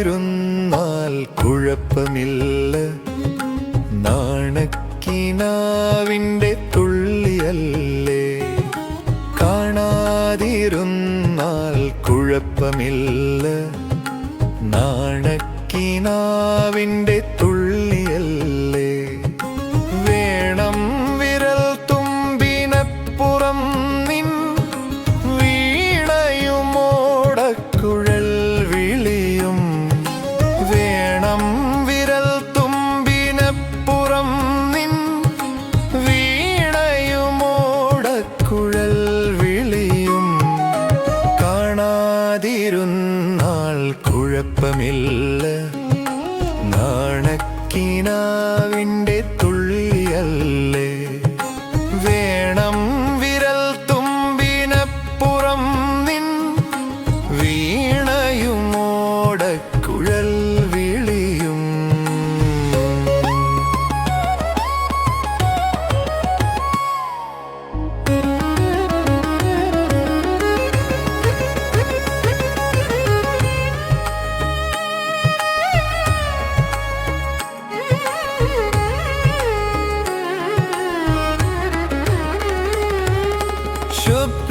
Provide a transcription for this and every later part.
കാണാതിരുന്നാൽ കുഴപ്പമില്ല. നാണക്കിനാവിന്റെ തുള്ളിയല്ലേ? കാണാതിരുന്നാൽ കുഴപ്പമില്ല. നാണക്കിനാവിന്റെ തുള്ളിയല്ലേ കുഴപ്പമില്ല. നാണക്കിനാവിന്റെ തുള്ളിയല്ലേ?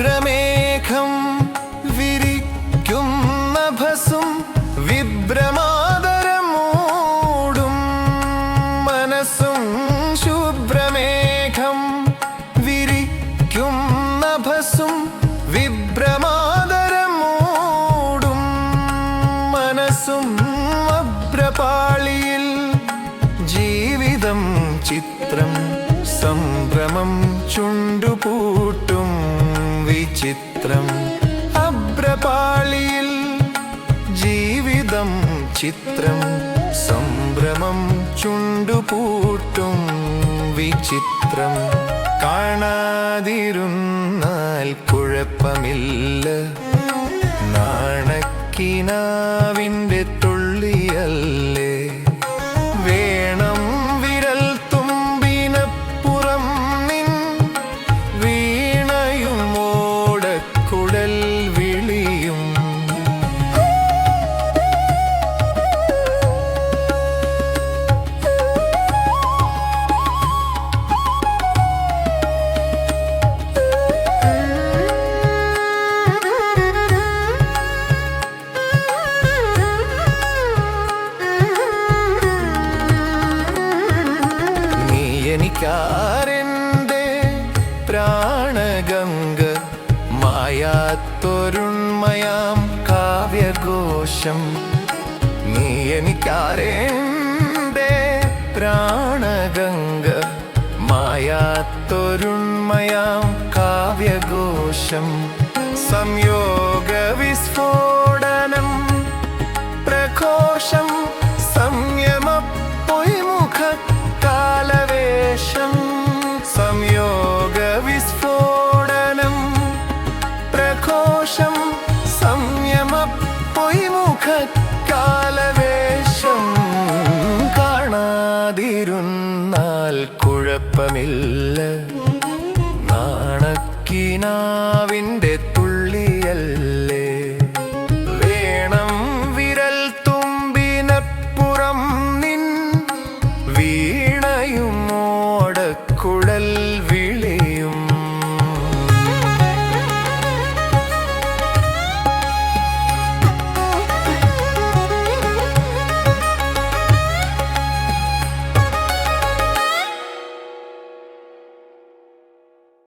ശുഭ്രമേഘം വിരിക്കും നഭസും വിഭ്രമാതരം മൂടും മനസ്സും ശുഭ്രമേഘം വിരിക്കും നഭസും വിഭ്രമാതരം മൂടും മനസ്സും അഭ്രപാളിയിൽ ജീവിതം ചിത്രം സംഭ്രമം ചുണ്ടുപൂട്ടും വിചിത്രം അബ്രപാളിയിൽ ജീവിതം ചിത്രം സംഭ്രമം ചുണ്ടുപൂട്ടും വിചിത്രം കാണാതിരുന്നാൽ കുഴപ്പമില്ല. നാണക്കിനാവിന്റെ എനിക്കാരെന്റെ പ്രാണഗംഗ മായാത്തൊരുണ്മയാം കാവ്യഘോഷം. നീ എനിക്കാരെന്റെ പ്രാണഗംഗ മായാത്തൊരുണ്മയാം കാവ്യഘോഷം. സംയോഗ പ്രകാശം സംയമ പൊയ്മുഖ കാലവേശം കാണാതിരുന്നാൽ കുഴപ്പമില്ല. നാണക്കിനാവിന്റെ തുള്ളിയല്ലേ? വേണം വിരൽ തുമ്പിനപ്പുറം നിൻ വീണയും ഓടക്കുഴൽ